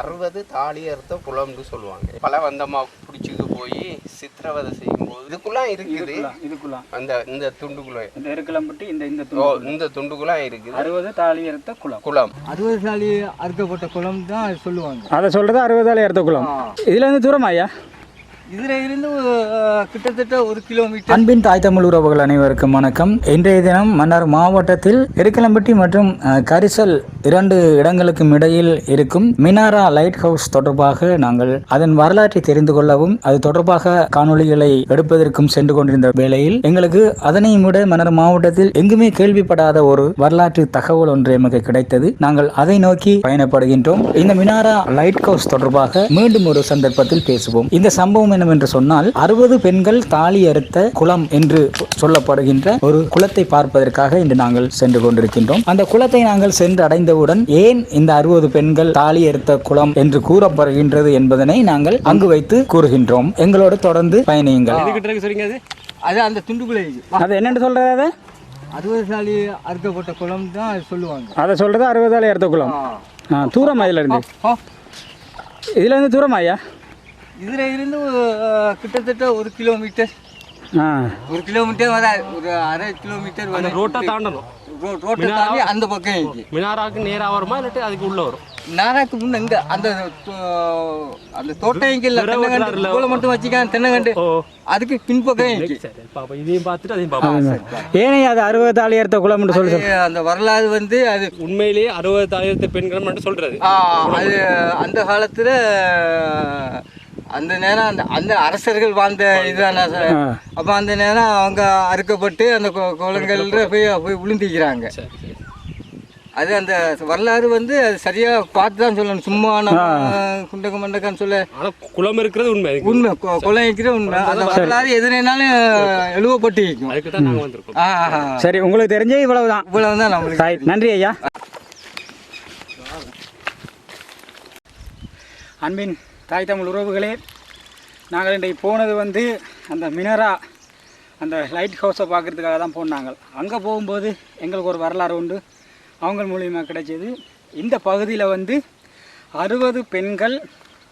அறுபது தாலி அறுத்த குளம்னு சொல்லுவாங்க. பல வந்தமா பிடிச்சிட்டு போய் சித்திரவதை செய்யும்போது இதுக்குள்ள இருக்குது. இதுக்குலாம் இதுக்குலாம் அந்த இந்த துண்டுக்குள்ள. இந்த எருக்கலம்பட்டி இந்த இந்த ஓ துண்டு இந்த துண்டுக்குள்ள இருக்குது. அறுபது தாலி எடுத்த குளம். குளம். அறுபது சாலி அறுக்கப்பட்ட குளம் தான் அது சொல்லுவாங்க. அதை சொல்றது அறுபது தாலி எடுத்த குளம். இதுல இருந்து தூரம் ஐயா? இதுல இருந்து கிட்டத்தட்ட ஒரு கிலோமீட்டர். அன்பின் தாய் தமிழ் உறவுகள் அனைவருக்கும் வணக்கம். இன்றைய தினம் மன்னார் மாவட்டத்தில் எருக்கலம்பட்டி மற்றும் கரிசல் இரண்டு இடங்களுக்கும் இடையில் இருக்கும் மினாரா லைட் ஹவுஸ் தொடர்பாக நாங்கள் அதன் வரலாற்றை தெரிந்து கொள்ளவும் அது தொடர்பாக காணொளிகளை எடுப்பதற்கும் சென்று கொண்டிருந்த வேளையில் எங்களுக்கு அதனையும் விட மன்னார் மாவட்டத்தில் எங்குமே கேள்விப்படாத ஒரு வரலாற்று தகவல் ஒன்று எமக்கு கிடைத்தது. நாங்கள் அதை நோக்கி பயணப்படுகின்றோம். இந்த மினாரா லைட் ஹவுஸ் தொடர்பாக மீண்டும் ஒரு சந்தர்ப்பத்தில் பேசுவோம். இந்த சம்பவம் என்னவென்று சொன்னால் அறுபது பெண்கள் தாலி அறுத்த குளம் என்று சொல்லப்படுகின்ற ஒரு குளத்தை பார்ப்பதற்காக இன்று நாங்கள் சென்று கொண்டிருக்கின்றோம். அந்த குளத்தை நாங்கள் சென்று அடைந்தவுடன் ஏன் இந்த அறுபது பெண்கள் தாலி அறுத்த குளம் என்று கூறப்படுகின்றது என்பதனை நாங்கள் அங்கு வைத்து கூறுகின்றோம். எங்களோடு தொடர்ந்து பயணியுங்கள். அது? அந்த துண்டுக்குள்ளே அது என்னென்னு சொல்றது அதை? அறுபது சாலி அறுக்கப்பட்ட குளம் தான் அது சொல்லுவாங்க. அதை சொல்றது அறுபது தாலி அறுத்த குளம். தூரம் இதுல இருந்து. ஆ, இதுல இருந்து தூரம் ஐயா இதுல இருந்து கிட்டத்தட்ட ஒரு கிலோமீட்டர் ஆ. ஒரு கிலோமீட்டர் வர ஒரு அரை கிலோமீட்டர் வர ரோட்டை தாண்டணும். ரோட்டை தாண்டி அந்த பக்கம் இருக்கு. மினாராக்கு நேரா வருமா இல்லாட்டி அதுக்கு உள்ள வரும்? நாராக்கு முன்ன இங்க அந்த அந்த தோட்டம் தென்னங்கண்டு கோலை மட்டும் வச்சுக்கான் தென்னங்கண்டு அதுக்கு பின்பக்கம் இருக்கு. சரி. பாப்பா இதையும் பார்த்துட்டு அதையும் பாப்பா. ஏனே அது அறுபது குளம் என்று சொல்லி அந்த வரலாறு வந்து அது உண்மையிலேயே அறுபதாயிரத்து பெண்கள் மட்டும் சொல்றது. அது அந்த காலத்துல அந்த நேரம் அந்த அந்த அரசர்கள் வாழ்ந்த இதுதானே சார். அப்போ அந்த நேரம் அவங்க அறுக்கப்பட்டு அந்த கு- குளங்கள்ல போய் போய் விழுந்திக்கிறாங்க. சரி சரி. அது அந்த வரலாறு வந்து அது சரியா பார்த்து தான் சொல்லணும். சும்மா குண்டக்க மண்டக்கான்னு சொல்ல குளம் இருக்கிறது உண்மை. உண்மை. குளம் வைக்கிற உண்மை. அந்த வரலாறு எதுனாலும் எழுவப்பட்டு இருக்கும். சரி. உங்களுக்கு தெரிஞ்சே இவ்வளவுதான். இவ்வளவுதான் நம்மளுக்கு நன்றி ஐயா. அன்பின் தாய் தமிழ் உறவுகளே நாங்கள் இன்றைக்கு போனது வந்து அந்த மினரா அந்த லைட் ஹவுஸை பார்க்குறதுக்காக தான் போனாங்க அங்கே போகும்போது எங்களுக்கு ஒரு வரலாறு உண்டு. அவங்க மூலியமாக கிடைச்சது. இந்த பகுதியில் வந்து அறுபது பெண்கள்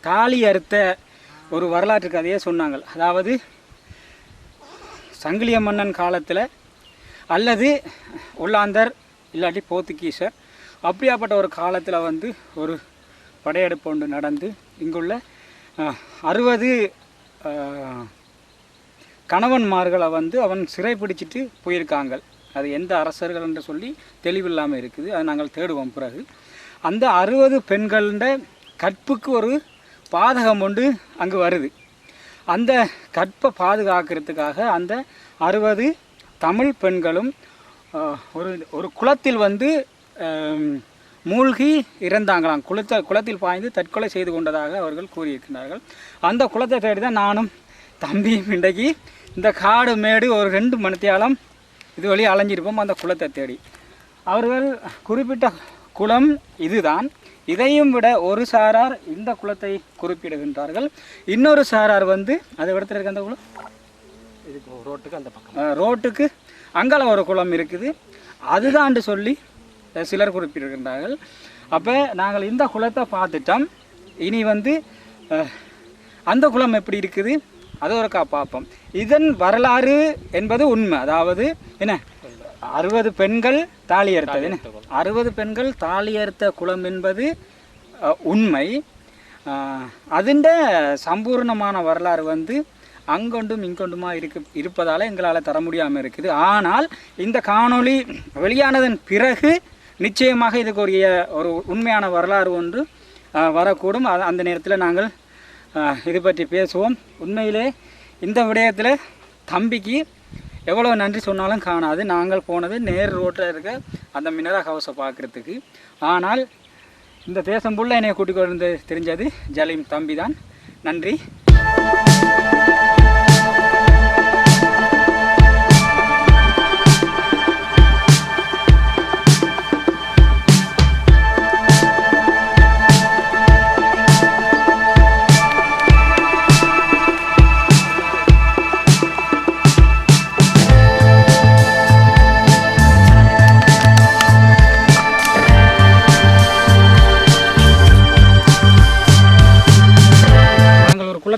தாலி அறுத்த ஒரு வரலாற்று கதையை சொன்னாங்க. அதாவது சங்கிலிய மன்னன் காலத்தில் அல்லது ஒல்லாந்தர் இல்லாட்டி போர்த்துகீசர் அப்படியாப்பட்ட ஒரு காலத்தில் வந்து ஒரு படையெடுப்பு ஒன்று நடந்து இங்குள்ள அறுபது கணவன்மார்களை வந்து அவன் சிறை பிடிச்சிட்டு போயிருக்காங்க அது எந்த அரசர்கள் என்று சொல்லி தெளிவில்லாமல் இருக்குது. அதை நாங்கள் தேடுவோம் பிறகு. அந்த அறுபது பெண்கள கற்புக்கு ஒரு பாதகம் ஒன்று அங்கு வருது. அந்த கற்பை பாதுகாக்கிறதுக்காக அந்த அறுபது தமிழ் பெண்களும் ஒரு ஒரு குளத்தில் வந்து மூழ்கி இறந்தாங்களாம். குளத்த குளத்தில் பாய்ந்து தற்கொலை செய்து கொண்டதாக அவர்கள் கூறியிருக்கிறார்கள். அந்த குளத்தை தேடி தான் நானும் தம்பியும் இன்றைக்கு இந்த காடு மேடு ஒரு ரெண்டு மணித்தியாலம் இது வழி அலைஞ்சிருப்போம் அந்த குளத்தை தேடி. அவர்கள் குறிப்பிட்ட குளம் இதுதான். இதையும் விட ஒரு சாரார் இந்த குளத்தை குறிப்பிடுகின்றார்கள். இன்னொரு சாரார் வந்து அது இடத்துல இருக்க அந்த குளம்? ரோட்டுக்கு அந்த பக்கம். ரோட்டுக்கு அங்கால ஒரு குளம் இருக்குது. அதுதான்ட்டு சொல்லி சிலர் குறிப்பிடுகின்றார்கள் அப்போ நாங்கள் இந்த குளத்தை பார்த்துட்டோம். இனி வந்து அந்த குளம் எப்படி இருக்குது? அது ஒருக்கா பார்ப்போம். இதன் வரலாறு என்பது உண்மை. அதாவது என்ன? அறுபது பெண்கள் தாலி அறுத்தது. என்ன? அறுபது பெண்கள் தாலி அறுத்த குளம் என்பது உண்மை. அதுண்ட சம்பூர்ணமான வரலாறு வந்து அங்கொண்டும் இங்கொண்டுமா இருக்கு இருப்பதால் எங்களால் தர முடியாமல் இருக்குது. ஆனால் இந்த காணொளி வெளியானதன் பிறகு நிச்சயமாக இதுக்கு ஒரு ஒரு உண்மையான வரலாறு ஒன்று வரக்கூடும். அந்த நேரத்தில் நாங்கள் இது பற்றி பேசுவோம். உண்மையிலே இந்த விடயத்தில் தம்பிக்கு எவ்வளோ நன்றி சொன்னாலும் காணாது. நாங்கள் போனது நேர் ரோட்டில் இருக்க அந்த மினரா ஹவுஸை பார்க்குறதுக்கு. ஆனால் இந்த தேசம் புள்ள என்னை கூட்டிக் கொண்டு வந்து தெரிஞ்சது ஜலீம் தம்பி தான் நன்றி.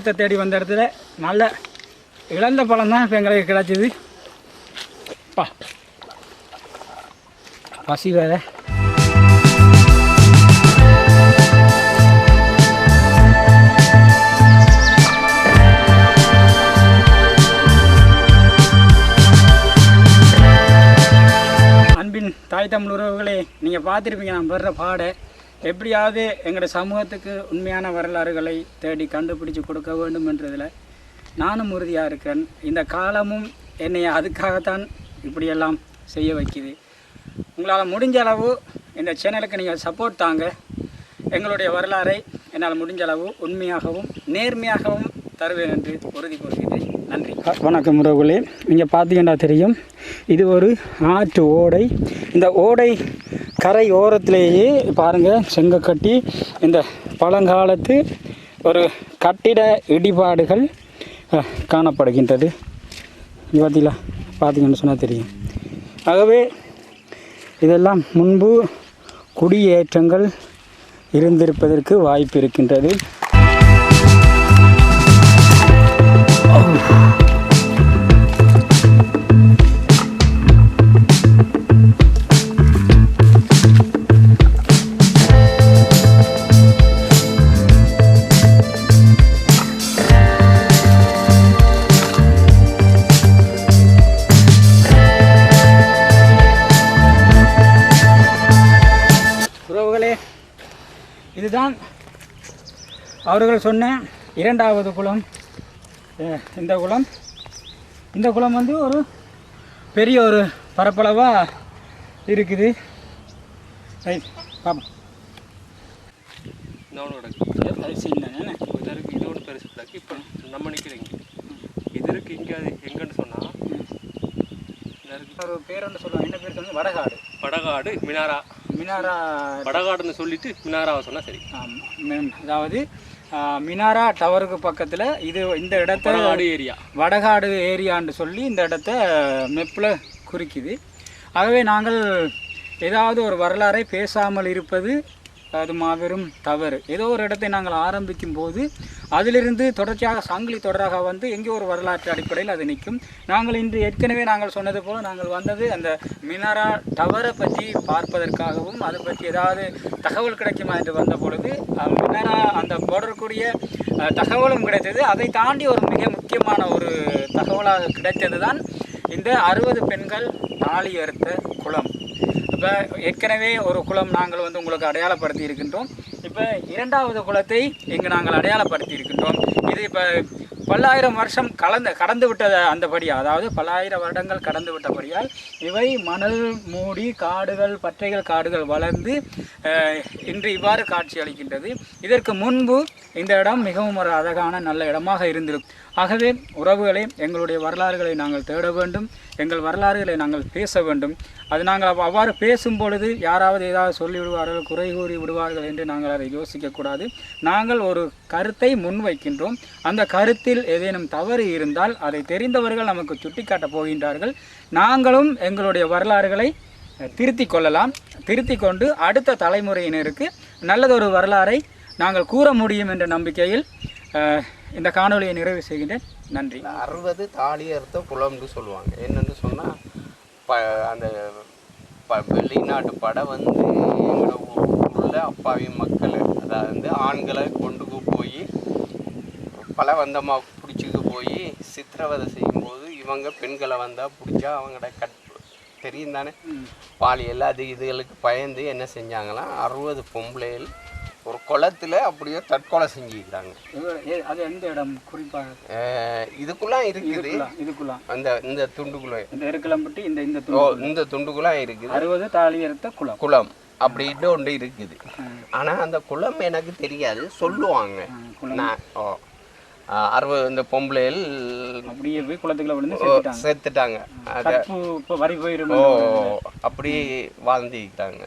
பழத்தை தேடி வந்த இடத்துல நல்ல இழந்த பழம் தான் இப்போ எங்களுக்கு கிடச்சிது. பா. பசி வேற. அன்பின் தாய் தமிழ் உறவுகளே நீங்கள் பார்த்துருப்பீங்க நான் வர்ற பாடை. எப்படியாவது எங்களோட சமூகத்துக்கு உண்மையான வரலாறுகளை தேடி கண்டுபிடிச்சு கொடுக்க வேண்டும் என்றதில் நானும் உறுதியாக இருக்கிறேன். இந்த காலமும் என்னை அதுக்காகத்தான் இப்படியெல்லாம் செய்ய வைக்குது. உங்களால் முடிஞ்ச அளவு இந்த சேனலுக்கு நீங்கள் சப்போர்ட் தாங்க. எங்களுடைய வரலாறை என்னால் முடிஞ்ச அளவு உண்மையாகவும் நேர்மையாகவும் தருவேன் என்று உறுதி கூறுகிறேன். நன்றி. வணக்கம் உறவுகளே. நீங்கள் பார்த்தீங்கன்னா தெரியும் இது ஒரு ஆற்று ஓடை. இந்த ஓடை கரை ஓரத்திலேயே பாருங்கள் செங்க கட்டி இந்த பழங்காலத்து ஒரு கட்டிட இடிபாடுகள் காணப்படுகின்றது. இங்க பார்த்தீங்களா பார்த்தீங்கன்னு சொன்னால் தெரியும். ஆகவே இதெல்லாம் முன்பு குடியேற்றங்கள் இருந்திருப்பதற்கு வாய்ப்பு இருக்கின்றது. இதுதான் அவர்கள் சொன்ன இரண்டாவது குளம். இந்த குளம். இந்த குளம் வந்து ஒரு பெரிய ஒரு பரப்பளவாக இருக்குது. ரைட் பாப்போம். இதோட பெருசு இப்போ நம்ம நிற்கிறீங்க இது இருக்கு இங்கே எங்கன்னு சொன்னால் ஒரு பேர் ஒன்று சொல்லுவாங்க. என்ன பேர் சொல்லுங்க வடகாடு. படகாடு மினாரா. மினாரா. படகாடுன்னு சொல்லிட்டு மினாராவை சொன்னால் சரி. அதாவது மினாரா டவருக்கு பக்கத்தில் இது இந்த இடத்த படகாடு ஏரியா. வடகாடு ஏரியான்னு சொல்லி இந்த இடத்த மெப்பில் குறிக்குது. ஆகவே நாங்கள் ஏதாவது ஒரு வரலாறை பேசாமல் இருப்பது அது மாபெரும் தவறு. ஏதோ ஒரு இடத்தை நாங்கள் ஆரம்பிக்கும் போது அதிலிருந்து தொடர்ச்சியாக சங்கிலி தொடராக வந்து எங்கே ஒரு வரலாற்று அடிப்படையில் அது நிற்கும். நாங்கள் இன்று ஏற்கனவே நாங்கள் சொன்னது போல் நாங்கள் வந்தது அந்த மினாரா டவரை பற்றி பார்ப்பதற்காகவும் அதை பற்றி ஏதாவது தகவல் கிடைக்குமா என்று வந்த பொழுது அஹ், மினாரா அந்த போடக்கூடிய தகவலும் கிடைத்தது. அதை தாண்டி ஒரு மிக முக்கியமான ஒரு தகவலாக கிடைத்தது தான் இந்த அறுபது பெண்கள் தாலி அறுத்த குளம். இப்போ ஏற்கனவே ஒரு குளம் நாங்கள் வந்து உங்களுக்கு அடையாளப்படுத்தி இருக்கின்றோம். இப்போ இரண்டாவது குளத்தை இங்கு நாங்கள் அடையாளப்படுத்தி இருக்கின்றோம். இது இப்போ பல்லாயிரம் வருஷம் கலந்து கடந்து விட்டத அந்தபடியாக அதாவது பல்லாயிரம் வருடங்கள் கடந்து விட்டபடியால் இவை மணல் மூடி காடுகள் பற்றைகள் காடுகள் வளர்ந்து இன்று இவ்வாறு காட்சி அளிக்கின்றது. இதற்கு முன்பு இந்த இடம் மிகவும் ஒரு அழகான நல்ல இடமாக இருந்திருக்கும். ஆகவே உறவுகளை எங்களுடைய வரலாறுகளை நாங்கள் தேட வேண்டும். எங்கள் வரலாறுகளை நாங்கள் பேச வேண்டும். அது நாங்கள் அவ்வாறு பேசும் பொழுது யாராவது ஏதாவது சொல்லி விடுவார்கள் குறை கூறி விடுவார்கள் என்று நாங்கள் அதை யோசிக்கக்கூடாது. நாங்கள் ஒரு கருத்தை முன்வைக்கின்றோம். அந்த கருத்தில் ஏதேனும் தவறு இருந்தால் அதை தெரிந்தவர்கள் நமக்கு சுட்டிக்காட்டப் போகின்றார்கள். நாங்களும் எங்களுடைய வரலாறுகளை திருத்தி திருத்திக் கொள்ளலாம். திருத்திக் கொண்டு அடுத்த தலைமுறையினருக்கு நல்லதொரு வரலாறை நாங்கள் கூற முடியும் என்ற நம்பிக்கையில் இந்த காணொலியை நிறைவு செய்கின்றேன். நன்றி. அறுபது தாலி அறுத்த குளம்னு சொல்லுவாங்க. என்னன்னு சொன்னால் ப அந்த ப வெளிநாட்டு படை வந்து எங்களோட உள்ள அப்பாவி மக்களை அதாவது ஆண்களை கொண்டு பலவந்தமாக பிடிச்சிக்கு போய் சித்திரவதை செய்யும்போது இவங்க பெண்களை வந்தால் பிடிச்சா அவங்களோட கட் தெரியும் தானே பாலியல் அது இதுகளுக்கு பயந்து என்ன செஞ்சாங்களாம் அறுபது பொம்பளைகள் ஒரு குளத்துல அப்படியே தற்கொலை செஞ்சுக்கிறாங்க. அது எந்த இடம் குறிப்பாக அஹ் இதுக்குலாம் இருக்குது. இதுக்குள்ள இதுக்குள்ள. அந்த இந்த துண்டுக்குள்ள. இந்த எருக்கலம்பட்டி இந்த இந்த இந்த துண்டுக்குலாம் இருக்குது. அறுபது தாலி எடுத்த குளம். குளம் அப்படின்னு ஒன்று இருக்குது. ஆனா அந்த குளம் எனக்கு தெரியாது. சொல்லுவாங்க. நான் ஓ அறுபது இந்த பொம்பளைகள் அப்படியே போய் குளத்துக்குள்ள விழுந்து கற்பு இப்போ வரி போயிரும் அப்படி வாழ்ந்துக்கிறாங்க